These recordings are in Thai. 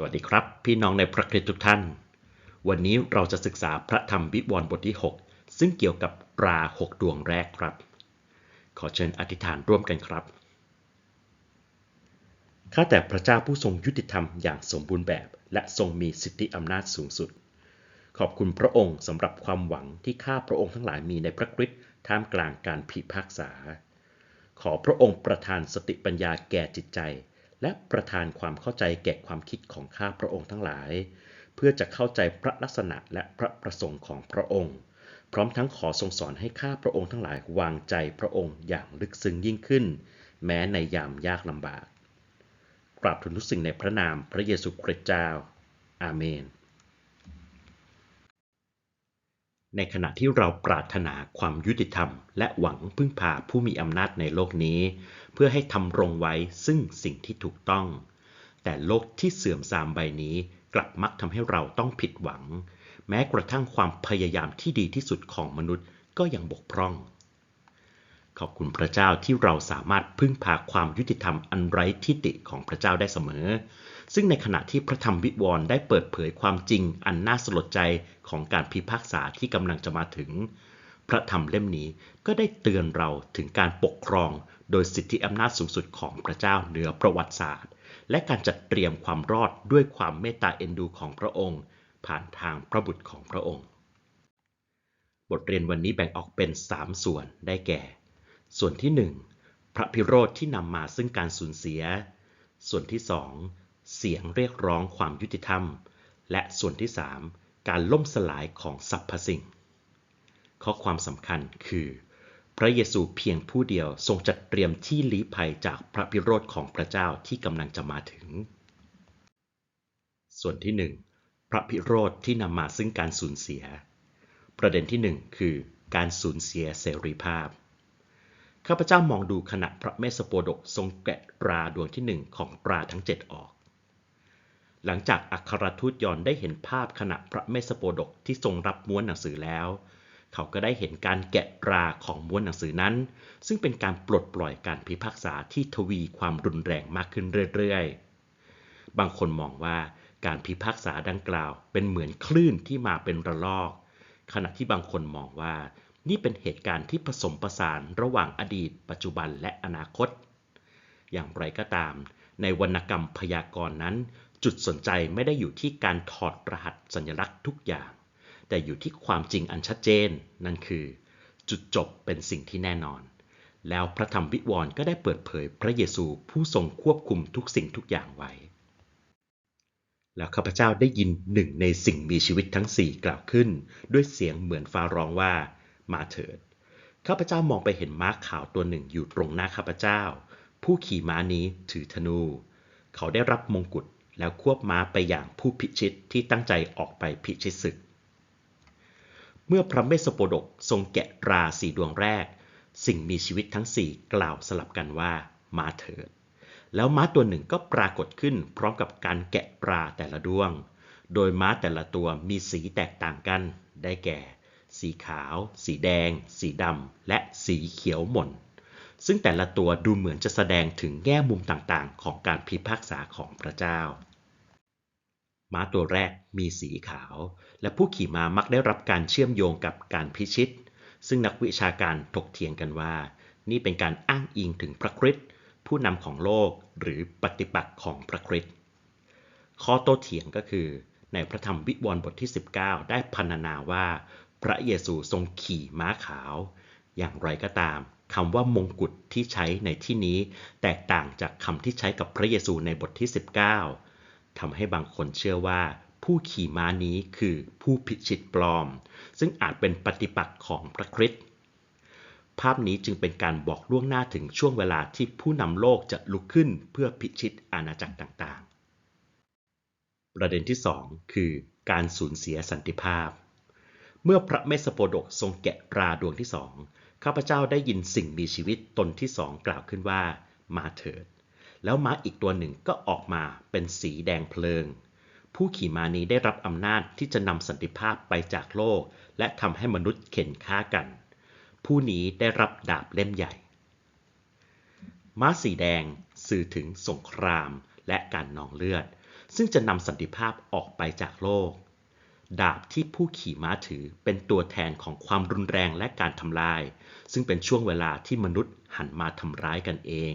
สวัสดีครับ พี่น้องในพระคริสต์ทุกท่าน วันนี้เราจะศึกษาพระธรรมวิวรณ์บทที่ 6 ซึ่งเกี่ยวกับปลาหกดวงแรกครับ ขอเชิญอธิษฐานร่วมกันครับ ข้าแต่พระเจ้าผู้ทรงยุติธรรมอย่างสมบูรณ์แบบ และทรงมีสิทธิอำนาจสูงสุด ขอบคุณพระองค์สำหรับความหวังที่ข้าพระองค์ทั้งหลายมีในพระคริสต์ท่ามกลางการพิพากษา ขอพระองค์ประทานสติปัญญาแก่จิตใจ และประทานความเข้าใจแก่ความคิดของข้าพระองค์ทั้งหลาย เพื่อจะเข้าใจพระลักษณะและพระประสงค์ของพระองค์ พร้อมทั้งขอทรงสอนให้ข้าพระองค์ทั้งหลายวางใจพระองค์อย่างลึกซึ้งยิ่งขึ้น แม้ในยามยากลำบาก กราบทูลทุกสิ่งในพระนามพระเยซูคริสต์เจ้า อาเมน ในขณะที่เราปรารถนาความยุติธรรม และหวังพึ่งพาผู้มีอำนาจในโลกนี้ พื่อให้ทำรงไว้ซึ่งสิ่งที่ถูกต้อง แต่โลกที่เสื่อมทรามใบนี้กลับมักทำให้เราต้องผิดหวัง แม้กระทั่งความพยายามที่ดีที่สุดของมนุษย์ก็ยังบกพร่อง ขอบคุณพระเจ้าที่เราสามารถพึ่งพาความยุติธรรมอันไร้ทิฏฐิของพระเจ้าได้เสมอ ซึ่งในขณะที่พระธรรมวิวรณ์ได้เปิดเผยความจริงอันน่าสลดใจของการพิพากษาที่กำลังจะมาถึง พระธรรมเล่มนี้ก็ได้เตือนเราถึงการปกครอง โดยสิทธิอำนาจสูงสุดของพระเจ้าเหนือประวัติศาสตร์ และการจัดเตรียมความรอดด้วยความเมตตาเอ็นดูของพระองค์ ผ่านทางพระบุตรของพระองค์ บทเรียนวันนี้แบ่งออกเป็น 3 ส่วนได้แก่ ส่วนที่ 1 พระพิโรธที่นำมาซึ่งการสูญเสีย ส่วนที่ 2 เสียงเรียกร้องความยุติธรรม และส่วนที่ 3 การล่มสลายของสรรพสิ่ง ข้อความสำคัญคือ พระเยซูเพียงผู้เดียวทรงจัดเตรียมที่ลี้ภัยจากพระพิโรธของพระเจ้าที่กำลังจะมาถึง ส่วนที่ 1 พระพิโรธที่นำมาซึ่งการสูญเสีย ประเด็นที่ 1 คือการสูญเสียเสรีภาพ ข้าพเจ้ามองดูขณะพระเมสสโปดกทรงแกะตราดวงที่หนึ่งของตราทั้งเจ็ดออก หลังจากอัครทูตยอนได้เห็นภาพขณะพระเมสสโปดกที่ทรงรับม้วนหนังสือแล้ว เขาก็ได้เห็นการแกะตราของม้วนหนังสือนั้น ซึ่งเป็นการปลดปล่อยการพิพากษาที่ทวีความรุนแรงมากขึ้นเรื่อยๆ บางคนมองว่าการพิพากษาดังกล่าวเป็นเหมือนคลื่นที่มาเป็นระลอก ขณะที่บางคนมองว่า นี่เป็นเหตุการณ์ที่ผสมผสานระหว่างอดีต ปัจจุบันและอนาคต อย่างไรก็ตาม ในวรรณกรรมพยากรณ์นั้น จุดสนใจไม่ได้อยู่ที่การถอดรหัสสัญลักษณ์ทุกอย่าง แต่อยู่ที่ความจริงอันชัดเจน นั่นคือ จุดจบเป็นสิ่งที่แน่นอน แล้วพระธรรมวิวรณ์ก็ได้เปิดเผยพระเยซูผู้ทรงควบคุมทุกสิ่งทุกอย่างไว้ แล้วข้าพเจ้าได้ยินหนึ่งในสิ่งมีชีวิตทั้งสี่กล่าวขึ้น ด้วยเสียงเหมือนฟ้าร้องว่า มาเถิดข้าพเจ้ามองไปเห็นม้าขาวตัวหนึ่งอยู่ตรงหน้าข้าพเจ้า ผู้ขี่ม้านี้ถือธนู เขาได้รับมงกุฎแล้วควบม้าไปอย่างผู้พิชิตที่ตั้งใจออกไปพิชิตศึก เมื่อพระเมสสโปดกทรงแกะราสีดวงแรก สิ่งมีชีวิตทั้งสี่กล่าวสลับกันว่ามาเถิด แล้วม้าตัวหนึ่งก็ปรากฏขึ้นพร้อมกับการแกะปลาแต่ละดวง โดยม้าแต่ละตัวมีสีแตกต่างกัน ได้แก่ สีขาว สีแดง สีดำ และสีเขียวหม่น ซึ่งแต่ละตัวดูเหมือนจะแสดงถึงแง่มุมต่างๆ ของการพิพากษาของพระเจ้า ม้าตัวแรกมีสีขาว และผู้ขี่ม้ามักได้รับการเชื่อมโยงกับการพิชิต ซึ่งนักวิชาการถกเถียงกันว่า นี่เป็นการอ้างอิงถึงพระคริสต์ผู้นำของโลกหรือปฏิปักษ์ของพระคริสต์ข้อโต้เถียงก็คือ ในพระธรรมวิวรณ์บทที่ 19 ได้พรรณนาว่า พระเยซูทรงขี่ม้าขาว อย่างไรก็ตามคำว่ามงกุฎที่ใช้ในที่นี้ แตกต่างจากคำที่ใช้กับพระเยซูในบทที่ 19 ทำให้บางคนเชื่อว่า ผู้ขี่ม้านี้คือผู้พิชิตปลอม ซึ่งอาจเป็นปฏิปักษ์ของพระคริสต์ภาพนี้จึงเป็นการบอกล่วงหน้าถึงช่วงเวลาที่ผู้นำโลกจะลุกขึ้นเพื่อพิชิตอาณาจักรต่างๆ ประเด็นที่ 2 คือการสูญเสียสันติภาพ เมื่อพระเมสสโปดกทรงแกะราดวงที่สองข้าพเจ้าได้ยินสิ่งมีชีวิตตนที่สองกล่าวขึ้นว่า มาเถิด แล้วม้าอีกตัวหนึ่งก็ออกมาเป็นสีแดงเพลิง ผู้ขี่ม้านี้ได้รับอำนาจที่จะนำสันติภาพไปจากโลก และทำให้มนุษย์เข็นฆ่ากัน ผู้นี้ได้รับดาบเล่มใหญ่ ม้าสีแดงสื่อถึงสงครามและการนองเลือด ซึ่งจะนำสันติภาพออกไปจากโลก ดาบที่ผู้ขี่ม้าถือเป็นตัวแทนของความรุนแรงและการทำลาย ซึ่งเป็นช่วงเวลาที่มนุษย์หันมาทำร้ายกันเอง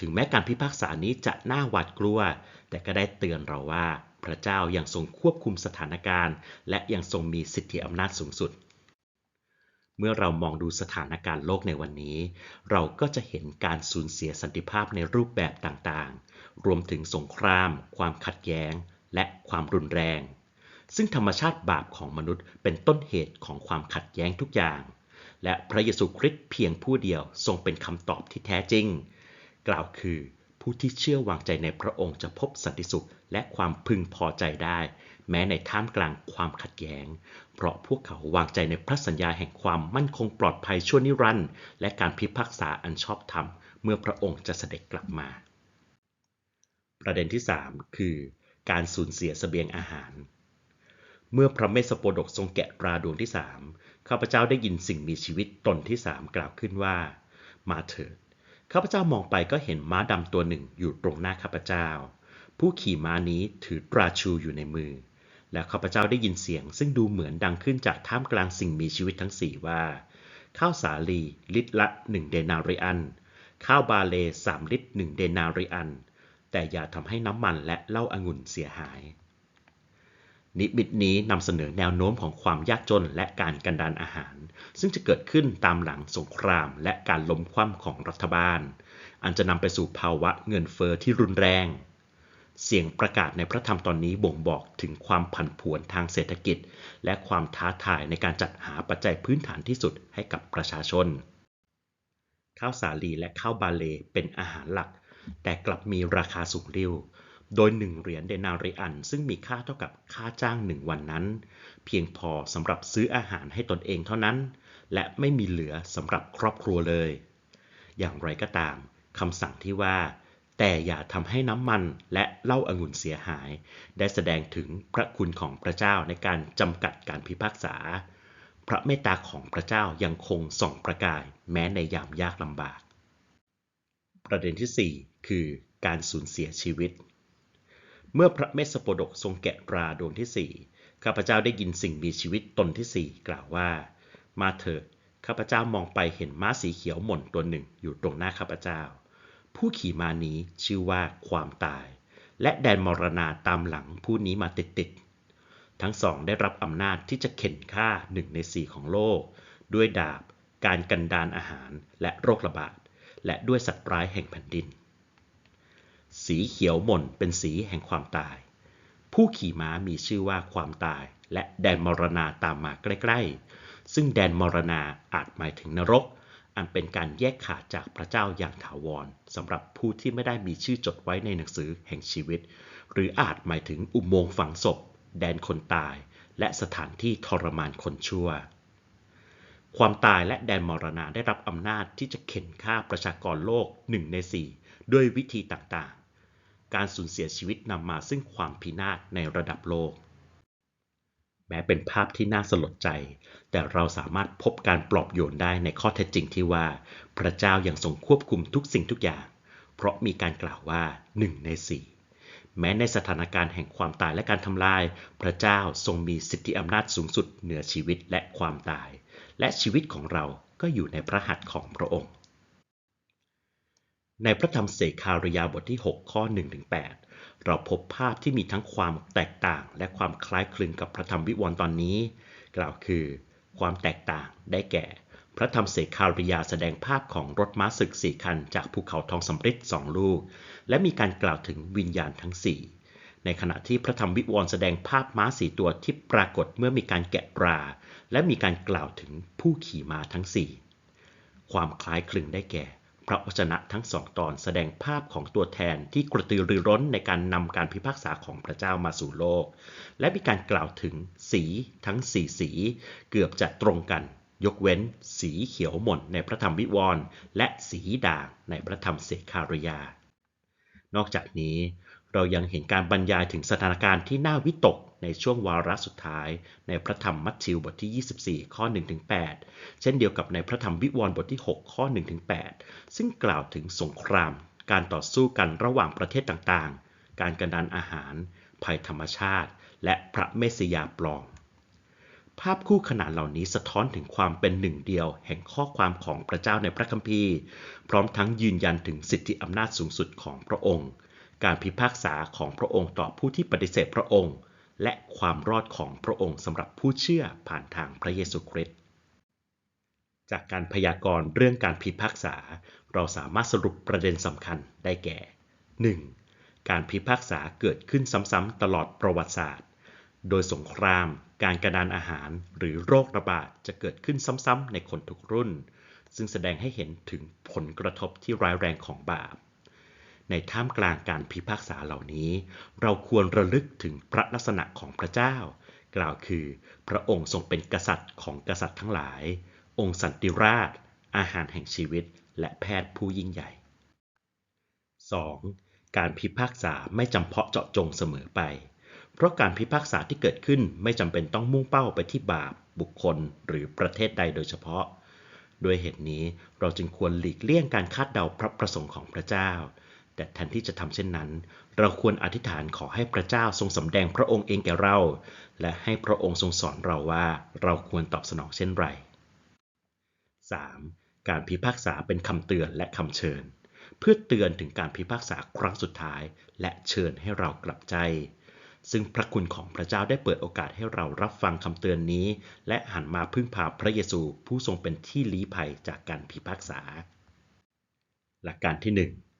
ถึงแม้การพิพากษานี้จะน่าหวาดกลัว แต่ก็ได้เตือนเราว่า พระเจ้ายัางทรงควบคุมสถานการณ์ และยังทรงมีสิทธิอำนาจสูงสุด เมื่อเรามองดูสถานการณ์โลกในวันนี้ เราก็จะเห็นการสูญเสียสันติภาพในรูปแบบต่างๆ รวมถึงสงคราม ความขัดแย้ง และความรุนแรง ซึ่งธรรมชาติบาปของมนุษย์เป็นต้นเหตุของความขัดแย้งทุกอย่าง และพระเยซูคริสต์เพียงผู้เดียวทรงเป็นคำตอบที่แท้จริง กล่าวคือ ผู้ที่เชื่อวางใจในพระองค์จะพบสันติสุขและความพึงพอใจได้ แม้ในท่ามกลางความขัดแย้ง เพราะพวกเขาวางใจในพระสัญญาแห่งความมั่นคงปลอดภัยชั่วนิรันดร์และการพิพากษาอันชอบธรรมเมื่อพระองค์จะเสด็จกลับมา ประเด็นที่ 3 คือ การสูญเสียสเสบียงอาหาร เมื่อพระเมสสโปดกทรงแกะตราดวงที่สามข้าพเจ้าได้ยินสิ่งมีชีวิตตนที่สามกล่าวขึ้นว่า มาเถิด ข้าพเจ้ามองไปก็เห็นม้าดำตัวหนึ่งอยู่ตรงหน้าข้าพเจ้า ผู้ขี่ม้านี้ถือตราชูอยู่ในมือ และข้าพเจ้าได้ยินเสียง ซึ่งดูเหมือนดังขึ้นจากท่ามกลางสิ่งมีชีวิตทั้งสี่ว่า ข้าวสาลีลิตรละหนึ่งเดนาริอัน ข้าวบาเลสามลิตรหนึ่งเดนาริอัน แต่อย่าทำให้น้ำมันและเหล้าอางุ่นเสียหาย นิมิตนี้นำเสนอแนวโน้มของความยากจนและการกันดานอาหาร ซึ่งจะเกิดขึ้นตามหลังสงครามและการล้มคว่ำของรัฐบาล อันจะนำไปสู่ภาวะเงินเฟอ้อที่รุนแรง เสียงประกาศในพระธรรมตอนนี้บ่งบอกถึงความผันผวนทางเศรษฐกิจ และความท้าทายในการจัดหาปัจจัยพื้นฐานที่สุดให้กับประชาชน ข้าวสาลีและข้าวบาเลเป็นอาหารหลัก แต่กลับมีราคาสูงริ้ว โดยหนึ่งเหรียญเดนาริอัน ซึ่งมีค่าเท่ากับค่าจ้างหนึ่งวันนั้น เพียงพอสำหรับซื้ออาหารให้ตนเองเท่านั้น และไม่มีเหลือสำหรับครอบครัวเลย อย่างไรก็ตามคำสั่งที่ว่า แต่อย่าทำให้น้ำมันและเหล้าอางุ่นเสียหาย ได้แสดงถึงพระคุณของพระเจ้าในการจำกัดการพิพากษา พระเมตตาของพระเจ้ายังคงส่องประกาย แม้ในยามยากลำบาก ประเด็นที่ 4 คือการสูญเสียชีวิต เมื่อพระเมสสโปดกทรงแกะราดวงที่สี่ข้าพเจ้าได้ยินสิ่งมีชีวิตตนที่สี่กล่าวว่า มาเถิดข้าพเจ้ามองไปเห็นม้าสีเขียวหม่นตัวหนึ่งอยู่ตรงหน้าข้าพเจ้า ผู้ขี่ม้านี้ชื่อว่าความตาย และแดนมรณาตามหลังผู้นี้มาติดๆทั้งสองได้รับอำนาจที่จะเข็นฆ่าหนึ่งในสี่ของโลก ด้วยดาบ การกันดานอาหารและโรคระบาดและด้วยสัตว์ร้ายแห่งแผ่นดิน สีเขียวหม่นเป็นสีแห่งความตาย ผู้ขี่ม้ามีชื่อว่าความตาย และแดนมรณาตามมาใกล้ ๆ ซึ่งแดนมรณาอาจหมายถึงนรก อันเป็นการแยกขาดจากพระเจ้าอย่างถาวรสำหรับผู้ที่ไม่ได้มีชื่อจดไว้ในหนังสือแห่งชีวิต หรืออาจหมายถึงอุโมงค์ฝังศพ แดนคนตาย และสถานที่ทรมานคนชั่วความตายและแดนมรณาได้รับอำนาจที่จะเข็นฆ่าประชากรโลกหนึ่งในสี่ด้วยวิธีต่าง การสูญเสียชีวิตนำมาซึ่งความพินาศในระดับโลก แม้เป็นภาพที่น่าสลดใจ แต่เราสามารถพบการปลอบโยนได้ในข้อเท็จจริงที่ว่า พระเจ้ายัางทรงควบคุมทุกสิ่งทุกอย่าง เพราะมีการกล่าวว่าหนึ่งในสี่แม้ในสถานการณ์แห่งความตายและการทำลาย พระเจ้าทรงมีสิทธิอำนาจสูงสุดเหนือชีวิตและความตาย และชีวิตของเราก็อยู่ในพระหัตถ์ของพระองค์ ในพระธรรมเสคาริยาบทที่ 6 ข้อ 1-8 เราพบภาพที่มีทั้งความแตกต่างและความคล้ายคลึงกับพระธรรมวิวรณ์ตอนนี้ กล่าวคือ ความแตกต่างได้แก่ พระธรรมเสคาริยาแสดงภาพของรถม้าศึกสี่คัน จากภูเขาทองสำริดสองลูก และมีการกล่าวถึงวิญญาณทั้งสี่ในขณะที่พระธรรมวิวรณ์แสดงภาพม้าสีตัวที่ปรากฏเมื่อมีการแกะรา และมีการกล่าวถึงผู้ขี่ม้าทั้งสี่ความคล้ายคลึงได้แก่ ระวจนะทั้งสองตอนแสดงภาพของตัวแทนที่กระตือรือร้นในการนำการพิพากษาของพระเจ้ามาสู่โลก และมีการกล่าวถึงสีทั้งสี่สี เกือบจะตรงกัน ยกเว้น สีเขียวหม่นในพระธรรมวิวรณ์และสีด่างในพระธรรมเสคารยา นอกจากนี้ เรายังเห็นการบรรยายถึงสถานการณ์ที่น่าวิตกในช่วงวาระสุดท้าย ในพระธรรมมัทธิวบทที่ 24 ข้อ 1-8 เช่นเดียวกับในพระธรรมวิวรณ์บทที่ 6 ข้อ 1-8 ซึ่งกล่าวถึงสงคราม การต่อสู้กันระหว่างประเทศต่างๆ การกระดานอาหาร ภัยธรรมชาติ และพระเมสยาปลอม ภาพคู่ขนานเหล่านี้สะท้อนถึงความเป็นหนึ่งเดียว แห่งข้อความของพระเจ้าในพระคัมภีร์ พร้อมทั้งยืนยันถึงสิทธิอำนาจสูงสุดของพระองค์ การพิพากษาของพระองค์ต่อผู้ที่ปฏิเสธพระองค์ และความรอดของพระองค์สำหรับผู้เชื่อผ่านทางพระเยซูคริสต์จากการพยากรณ์เรื่องการพิพากษา เราสามารถสรุปประเด็นสำคัญได้แก่ 1. การพิพากษาเกิดขึ้นซ้ำๆตลอดประวัติศาสตร์ โดยสงคราม การกระดานอาหาร หรือโรคระบาดจะเกิดขึ้นซ้ำๆในคนทุกรุ่น ซึ่งแสดงให้เห็นถึงผลกระทบที่ร้ายแรงของบาป ในท่ามกลางการพิพากษาเหล่านี้ เราควรระลึกถึงพระลักษณะของพระเจ้า กล่าวคือ พระองค์ทรงเป็นกษัตริย์ของกษัตริย์ทั้งหลาย องค์สันติราช อาหารแห่งชีวิต และแพทย์ผู้ยิ่งใหญ่ 2. การพิพากษาไม่จำเพาะเจาะจงเสมอไป เพราะการพิพากษาที่เกิดขึ้นไม่จำเป็นต้องมุ่งเป้าไปที่บาป บุคคล หรือประเทศใดโดยเฉพาะ ด้วยเหตุนี้เราจึงควรหลีกเลี่ยงการคาดเดาพระประสงค์ของพระเจ้า แต่แทนที่จะทำเช่นนั้น เราควรอธิษฐานขอให้พระเจ้าทรงสำแดงพระองค์เองแก่เรา และให้พระองค์ทรงสอนเราว่าเราควรตอบสนองเช่นไร 3. การพิพากษาเป็นคำเตือนและคำเชิญ เพื่อเตือนถึงการพิพากษาครั้งสุดท้าย และเชิญให้เรากลับใจ ซึ่งพระคุณของพระเจ้าได้เปิดโอกาสให้เรารับฟังคำเตือนนี้ และหันมาพึ่งพาพระเยซูผู้ทรงเป็นที่ลี้ภัยจากการพิพากษา หลักการที่ 1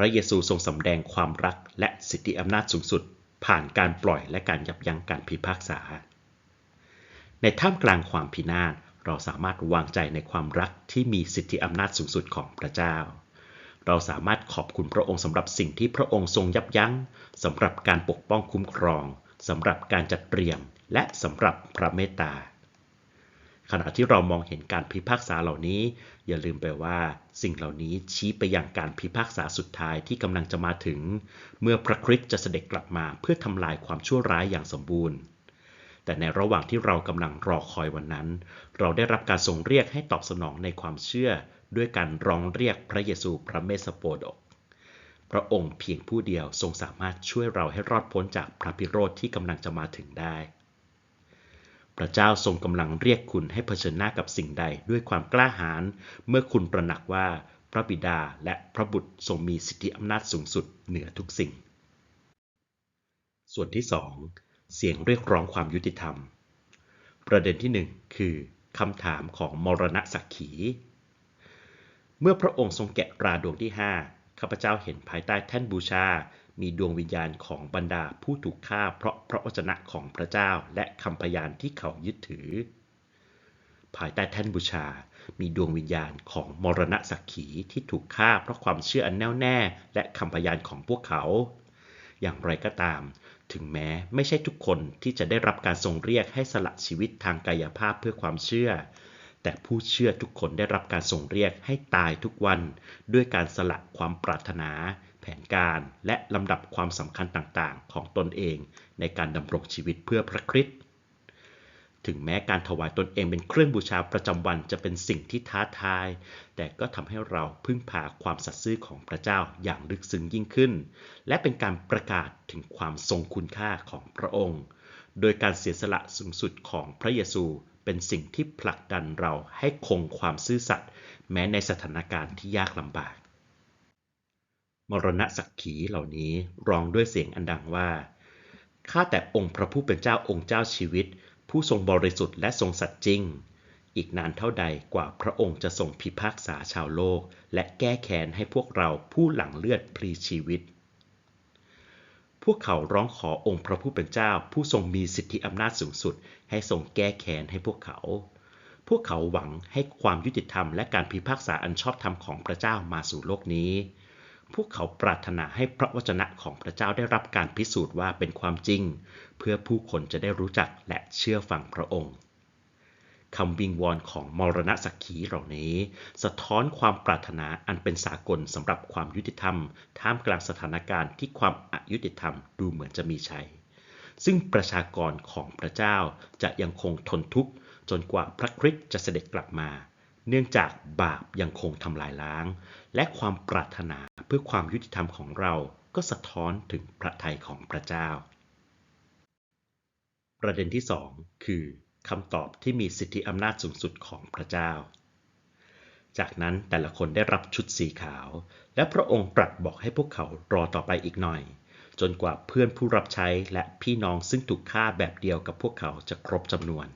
ระเยซูทรงสำแดงความรักและสิทธิอำนาจสูงสุด ผ่านการปล่อยและการยับยั้งการพิพากษา ในท่ามกลางความพินาศเราสามารถวางใจในความรักที่มีสิทธิอำนาจสูงสุดของพระเจ้า เราสามารถขอบคุณพระองค์สำหรับสิ่งที่พระองค์ทรงยับยั้งสำหรับการปกป้องคุ้มครองสำหรับการจัดเตรียมและสำหรับพระเมตตา ขณะที่เรามองเห็นการพิพากษาเหล่านี้ อย่าลืมไปว่าสิ่งเหล่านี้ชี้ไปยังการพิพากษาสุดท้ายที่กำลังจะมาถึง เมื่อพระคริสต์จะเสด็จกลับมาเพื่อทำลายความชั่วร้ายอย่างสมบูรณ์ แต่ในระหว่างที่เรากำลังรอคอยวันนั้น เราได้รับการทรงเรียกให้ตอบสนองในความเชื่อ ด้วยการร้องเรียกพระเยซูพระเมสสโปดกพระองค์เพียงผู้เดียวทรงสามารถช่วยเราให้รอดพ้นจากพระพิโรธที่กำลังจะมาถึงได้ พระเจ้าทรงกำลังเรียกคุณให้เผชิญหน้ากับสิ่งใดด้วยความกล้าหาญเมื่อคุณประหนักว่าพระบิดาและพระบุตรทรงมีสิทธิอำนาจสูงสุดเหนือทุกสิ่ง ส่วนที่ 2 เสียงเรียกร้องความยุติธรรม ประเด็นที่ 1 คือคำถามของมรณะสักขี เมื่อพระองค์ทรงแกะราดวงที่ 5ข้าพเจ้าเห็นภายใต้แท่นบูชา มีดวงวิญญาณของบรรดาผู้ถูกฆ่าเพราะพระวจนะของพระเจ้าและคำพยานที่เขายึดถือ ภายใต้แท่นบูชา มีดวงวิญญาณของมรณะสักขีที่ถูกฆ่าเพราะความเชื่ออันแน่วแน่และคำพยานของพวกเขา อย่างไรก็ตาม ถึงแม้ไม่ใช่ทุกคนที่จะได้รับการทรงเรียกให้สละชีวิตทางกายภาพเพื่อความเชื่อแต่ผู้เชื่อทุกคนได้รับการทรงเรียกให้ตายทุกวัน ด้วยการสละความปรารถนา นการและลำดับความสำคัญต่างๆ ของตนเองในการดำรงชีวิตเพื่อพระคริสต์ถึงแม้การถวายตนเองเป็นเครื่องบูชาประจำวันจะเป็นสิ่งที่ท้าทาย แต่ก็ทำให้เราพึ่งพาความสัตย์ซื่อของพระเจ้าอย่างลึกซึ้งยิ่งขึ้น และเป็นการประกาศถึงความทรงคุณค่าของพระองค์ โดยการเสียสละสูงสุดของพระเยซูเป็นสิ่งที่ผลักดันเราให้คงความซื่อสัตย์แม้ในสถานการณ์ที่ยากลำบาก มรณะสักขีเหล่านี้ร้องด้วยเสียงอันดังว่า ข้าแต่องค์พระผู้เป็นเจ้าองค์เจ้าชีวิต ผู้ทรงบริสุทธิ์และทรงสัตย์จริง อีกนานเท่าใดกว่าพระองค์จะทรงพิพากษาชาวโลก และแก้แค้นให้พวกเราผู้หลังเลือดพลีชีวิต พวกเขาร้องขอองค์พระผู้เป็นเจ้า ผู้ทรงมีสิทธิอำนาจสูงสุด ให้ทรงแก้แค้นให้พวกเขาพวกเขาหวังให้ความยุติธรรมและการพิพากษาอันชอบธรรมของพระเจ้ามาสู่โลกนี้ พวกเขาปรารถนาให้พระวจนะของพระเจ้าได้รับการพิสูจน์ว่าเป็นความจริง เพื่อผู้คนจะได้รู้จักและเชื่อฟังพระองค์คำวิงวอนของมรณะสักขีเหล่านี้ สะท้อนความปรารถนาอันเป็นสากลสำหรับความยุติธรรม ท่ามกลางสถานการณ์ที่ความอายุติธรรมดูเหมือนจะมีชัย ซึ่งประชากรของพระเจ้าจะยังคงทนทุกข์ จนกว่าพระคริสต์จะเสด็จกลับมา เนื่องจากบาปยังคงทำลายล้าง และความปรารถนาเพื่อความยุติธรรมของเราก็สะท้อนถึงพระทัยของพระเจ้า ประเด็นที่สองคือคำตอบที่มีสิทธิอำนาจสูงสุดของพระเจ้า จากนั้นแต่ละคนได้รับชุดสีขาว และพระองค์ตรัสบอกให้พวกเขารอต่อไปอีกหน่อย จนกว่าเพื่อนผู้รับใช้และพี่น้องซึ่งถูกฆ่าแบบเดียวกับพวกเขาจะครบจำนวน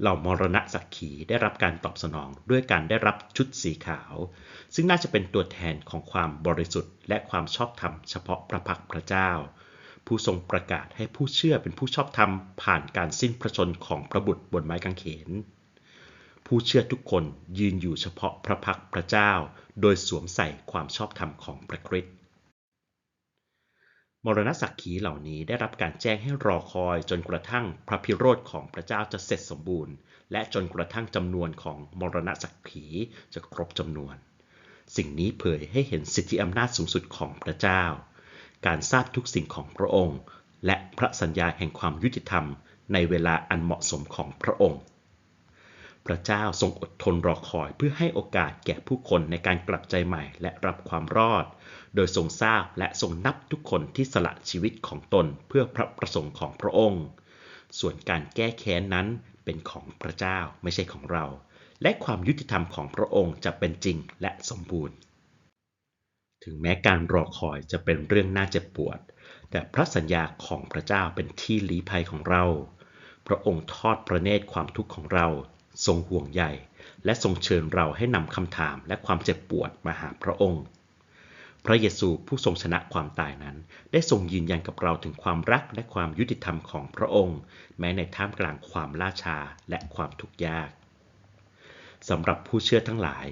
เหล่ามรณะสักขีได้รับการตอบสนองด้วยการได้รับชุดสีขาว ซึ่งน่าจะเป็นตัวแทนของความบริสุทธิ์ และความชอบธรรมเฉพาะพระพักพระเจ้า ผู้ทรงประกาศให้ผู้เชื่อเป็นผู้ชอบธรรมผ่านการสิ้นพระชนของพระบุตรบนไม้กางเขน ผู้เชื่อทุกคนยืนอยู่เฉพาะพระพักพระเจ้า โดยสวมใส่ความชอบธรรมของพระคริสต์ มรณสักขีเหล่านี้ได้รับการแจ้งให้รอคอยจนกระทั่งพระพิโรธของพระเจ้าจะเสร็จสมบูรณ์ และจนกระทั่งจำนวนของมรณสักขีจะครบจำนวน สิ่งนี้เผยให้เห็นสิทธิอำนาจสูงสุดของพระเจ้า การทราบทุกสิ่งของพระองค์ และพระสัญญาแห่งความยุติธรรมในเวลาอันเหมาะสมของพระองค์ พระเจ้าทรงอดทนรอคอยเพื่อให้โอกาสแก่ผู้คนในการกลับใจใหม่และรับความรอด โดยทรงทราบและทรงนับทุกคนที่สละชีวิตของตนเพื่อพระประสงค์ของพระองค์ ส่วนการแก้แค้นนั้นเป็นของพระเจ้าไม่ใช่ของเรา และความยุติธรรมของพระองค์จะเป็นจริงและสมบูรณ์ ถึงแม้การรอคอยจะเป็นเรื่องน่าเจ็บปวด แต่พระสัญญาของพระเจ้าเป็นที่ลี้ภัยของเรา พระองค์ทอดพระเนตรความทุกข์ของเรา ทรงห่วงใยและทรงเชิญเราให้นำคำถามและความเจ็บปวดมาหาพระองค์ พระเยซูผู้ทรงชนะความตายนั้น ได้ทรงยืนยันกับเราถึงความรักและความยุติธรรมของพระองค์ แม้ในท่ามกลางความล่าช้าและความทุกข์ยากสำหรับผู้เชื่อทั้งหลาย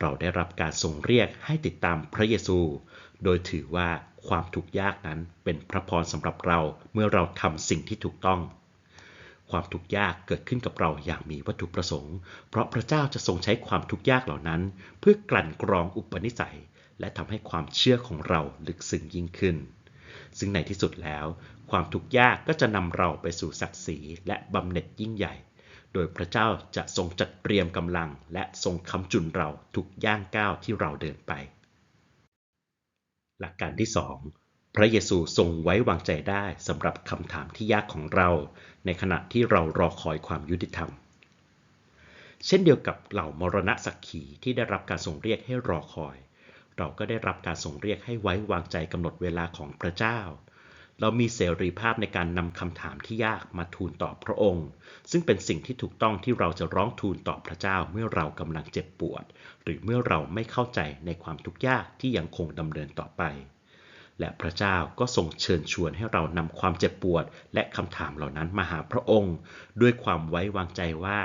เราได้รับการทรงเรียกให้ติดตามพระเยซู โดยถือว่าความทุกข์ยากนั้นเป็นพระพรสำหรับเราเมื่อเราทำสิ่งที่ถูกต้อง ความทุกข์ยากเกิดขึ้นกับเราอย่างมีวัตถุประสงค์ เพราะพระเจ้าจะทรงใช้ความทุกข์ยากเหล่านั้น เพื่อกลั่นกรองอุปนิสัย และทำให้ความเชื่อของเราลึกซึ้งยิ่งขึ้น ซึ่งในที่สุดแล้ว ความทุกข์ยากก็จะนำเราไปสู่ศักดิ์ศรีและบำเหน็จยิ่งใหญ่ โดยพระเจ้าจะทรงจัดเตรียมกำลัง และทรงคำจุนเราทุกย่างก้าวที่เราเดินไป หลักการที่ 2 พระเยซูทรงไว้วางใจได้สำหรับคำถามที่ยากของเรา ในขณะที่เรารอคอยความยุติธรรม เช่นเดียวกับเหล่ามรณะสักขีที่ได้รับการทรงเรียกให้รอคอย เราก็ได้รับการส่งเรียกให้ไว้วางใจกำหนดเวลาของพระเจ้า เรามีเสรีภาพในการนำคำถามที่ยากมาทูลต่อพระองค์ ซึ่งเป็นสิ่งที่ถูกต้องที่เราจะร้องทูลต่อพระเจ้าเมื่อเรากำลังเจ็บปวด หรือเมื่อเราไม่เข้าใจในความทุกข์ยากที่ยังคงดำเนินต่อไป และพระเจ้าก็ทรงเชิญชวนให้เรานำความเจ็บปวด และคำถามเหล่านั้นมาหาพระองค์ ด้วยความไว้วางใจว่า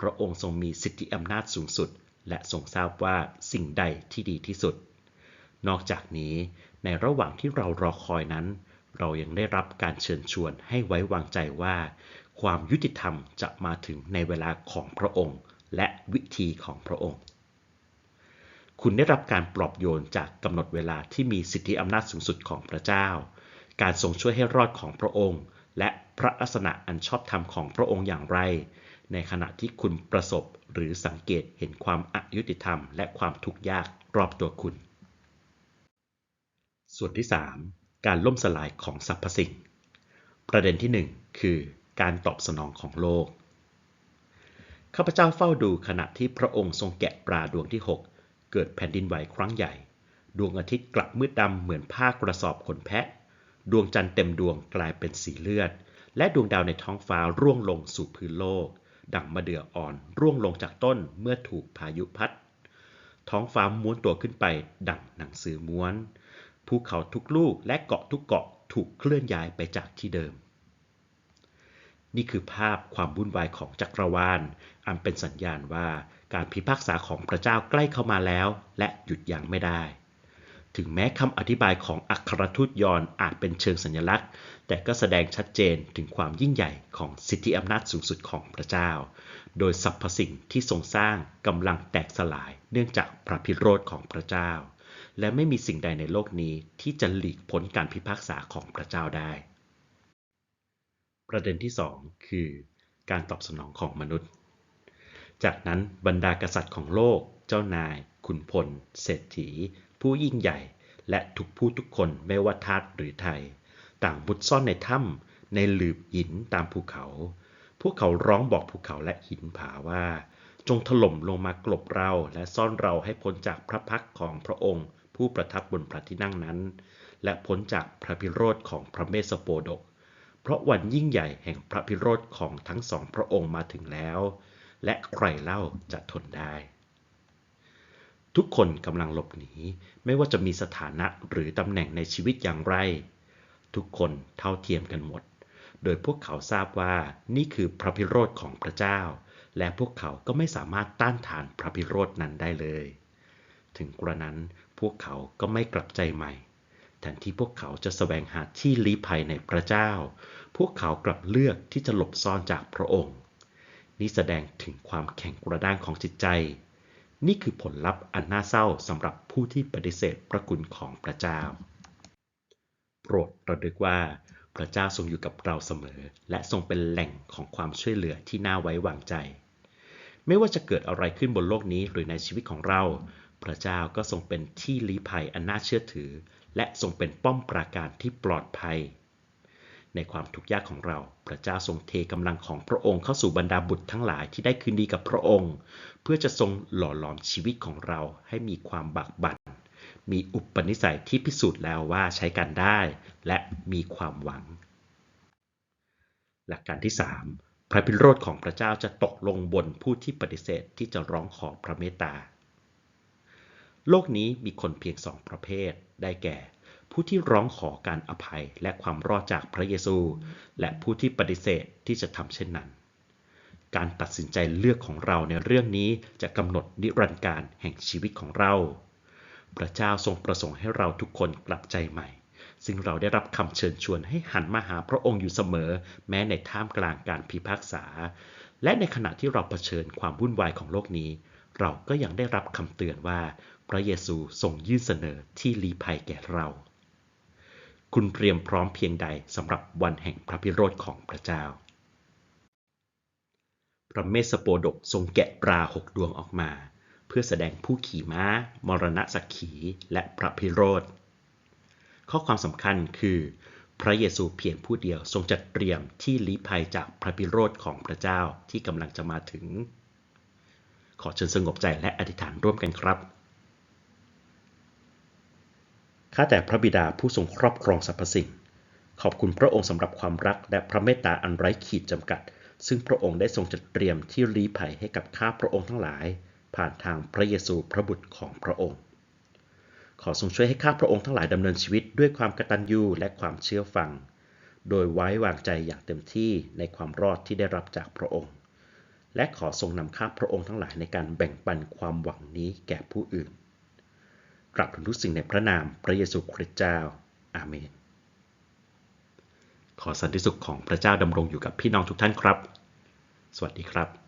พระองค์ทรงมีสิทธิอำนาจสูงสุด และทรงทราบว่าสิ่งใดที่ดีที่สุด นอกจากนี้ ในระหว่างที่เรารอคอยนั้น เรายังได้รับการเชิญชวนให้ไว้วางใจว่า ความยุติธรรมจะมาถึงในเวลาของพระองค์ และวิธีของพระองค์ คุณได้รับการปลอบโยนจากกำหนดเวลาที่มีสิทธิอำนาจสูงสุดของพระเจ้า การทรงช่วยให้รอดของพระองค์ และพระลักษณะอันชอบธรรมของพระองค์อย่างไร ในขณะที่คุณประสบหรือสังเกตเห็นความอายุติธรรม และความทุกข์ยากรอบตัวคุณ ส่วนที่ 3 การล่มสลายของสรรพสิ่ง ประเด็นที่ 1 คือการตอบสนองของโลกข้าพเจ้าเฝ้าดูขณะที่พระองค์ทรงแกะปลาดวงที่6 เกิดแผ่นดินไหวครั้งใหญ่ ดวงอาทิตย์กลับมืดดำเหมือนผ้ากระสอบขนแพะ ดวงจันทร์เต็มดวงกลายเป็นสีเลือด และดวงดาวในท้องฟ้าร่วงลงสู่พื้นโลก ดั่งมะเดื่ออ่อนร่วงลงจากต้นเมื่อถูกพายุพัด ท้องฟ้าม้วนตัวขึ้นไป ดั่งหนังสือม้วน ภูเขาทุกลูกและเกาะทุกเกาะถูกเคลื่อนย้ายไปจากที่เดิมนี่คือภาพความวุ่นวายของจักรวาล อันเป็นสัญญาณว่า การพิพากษาของพระเจ้าใกล้เข้ามาแล้ว และหยุดยั้งไม่ได้ ถึงแม้คำอธิบายของอัครทูตยอนอาจเป็นเชิงสัญลักษณ์ แต่ก็แสดงชัดเจนถึงความยิ่งใหญ่ของสิทธิอำนาจสูงสุดของพระเจ้า โดยสรรพสิ่งที่ทรงสร้างกำลังแตกสลาย เนื่องจากพระพิโรธของพระเจ้า และไม่มีสิ่งใดในโลกนี้ที่จะหลีกพ้นการพิพากษาของพระเจ้าได้ ประเด็นที่สองคือ การตอบสนองของมนุษย์ จากนั้นบรรดากษัตริย์ของโลก เจ้านาย ขุนพล เศรษฐี ผู้ยิ่งใหญ่ และทุกผู้ทุกคนไม่ว่าทาสหรือไทย ต่างมุดซ่อนในถ้ำในหลืบหินตามภูเขา พวกเขาร้องบอกภูเขาและหินผาว่า จงถล่มลงมากลบเราและซ่อนเราให้พ้นจากพระพักของพระองค์ ผู้ประทับบนพระที่นั่งนั้น และพ้นจากพระพิโรธของพระเมสสโปดก เพราะวันยิ่งใหญ่แห่งพระพิโรธของทั้งสองพระองค์มาถึงแล้ว และใครเล่าจะทนได้ ทุกคนกำลังหลบหนี ไม่ว่าจะมีสถานะหรือตำแหน่งในชีวิตอย่างไร ทุกคนเท่าเทียมกันหมด โดยพวกเขาทราบว่านี่คือพระพิโรธของพระเจ้า และพวกเขาก็ไม่สามารถต้านทานพระพิโรธนั้นได้เลย ถึงกระนั้นพวกเขาก็ไม่กลับใจใหม่แทนที่พวกเขาจะแสวงหาที่ลี้ภัยในพระเจ้า พวกเขากลับเลือกที่จะหลบซ่อนจากพระองค์ นี่แสดงถึงความแข็งกระด้างของจิตใจ นี่คือผลลัพธ์อันน่าเศร้าสำหรับผู้ที่ปฏิเสธพระคุณของพระเจ้า โปรดระลึกว่าพระเจ้าทรงอยู่กับเราเสมอ และทรงเป็นแหล่งของความช่วยเหลือที่น่าไว้วางใจ ไม่ว่าจะเกิดอะไรขึ้นบนโลกนี้หรือในชีวิตของเรา พระเจ้าก็ทรงเป็นที่ลี้ภัยอันน่าเชื่อถือ และทรงเป็นป้อมปราการที่ปลอดภัย ในความทุกข์ยากของเรา พระเจ้าทรงเทกำลังของพระองค์เข้าสู่บรรดาบุตรทั้งหลายที่ได้คืนดีกับพระองค์ เพื่อจะทรงหล่อหลอมชีวิตของเราให้มีความบากบั่น มีอุปนิสัยที่พิสูจน์แล้วว่าใช้การได้ และมีความหวัง หลักการที่ 3 พระพิโรธของพระเจ้าจะตกลงบนผู้ที่ปฏิเสธที่จะร้องขอพระเมตตา โลกนี้มีคนเพียงสองประเภท ได้แก่ ผู้ที่ร้องขอการอภัยและความรอดจากพระเยซู และผู้ที่ปฏิเสธที่จะทำเช่นนั้น การตัดสินใจเลือกของเราในเรื่องนี้จะกำหนดนิรันดร์การแห่งชีวิตของเรา พระเจ้าทรงประสงค์ให้เราทุกคนกลับใจใหม่ ซึ่งเราได้รับคำเชิญชวนให้หันมาหาพระองค์อยู่เสมอ แม้ในท่ามกลางการพิพากษา และในขณะที่เราเผชิญความวุ่นวายของโลกนี้ เราก็ยังได้รับคำเตือนว่า พระเยซูทรงยื่นเสนอที่ลีภัยแก่เรา คุณเตรียมพร้อมเพียงใดสำหรับวันแห่งพระพิโรธของพระเจ้า พระเมสสโปดกทรงแกะปลาหกดวงออกมา เพื่อแสดงผู้ขี่ม้า มรณะสักขีและพระพิโรธ ข้อความสำคัญคือ พระเยซูเพียงผู้เดียวทรงจัดเตรียมที่ลี้ภัยจากพระพิโรธของพระเจ้าที่กำลังจะมาถึง ขอเชิญสงบใจและอธิษฐานร่วมกันครับ ข้าแต่พระบิดาผู้ทรงครอบครองสรรพสิ่ง ขอบคุณพระองค์สำหรับความรักและพระเมตตาอันไร้ขีดจำกัด ซึ่งพระองค์ได้ทรงจัดเตรียมที่ลี้ภัยให้กับข้าพระองค์ทั้งหลาย ผ่านทางพระเยซูพระบุตรของพระองค์ ขอทรงช่วยให้ข้าพระองค์ทั้งหลายดำเนินชีวิตด้วยความกตัญญูและความเชื่อฟัง โดยไว้วางใจอย่างเต็มที่ในความรอดที่ได้รับจากพระองค์ และขอทรงนำข้าพระองค์ทั้งหลายในการแบ่งปันความหวังนี้แก่ผู้อื่น กราบถึงทุกสิ่งในพระนามพระเยซูคริสต์เจ้า อาเมน ขอสันติสุขของพระเจ้าดำรงอยู่กับพี่น้องทุกท่านครับ สวัสดีครับ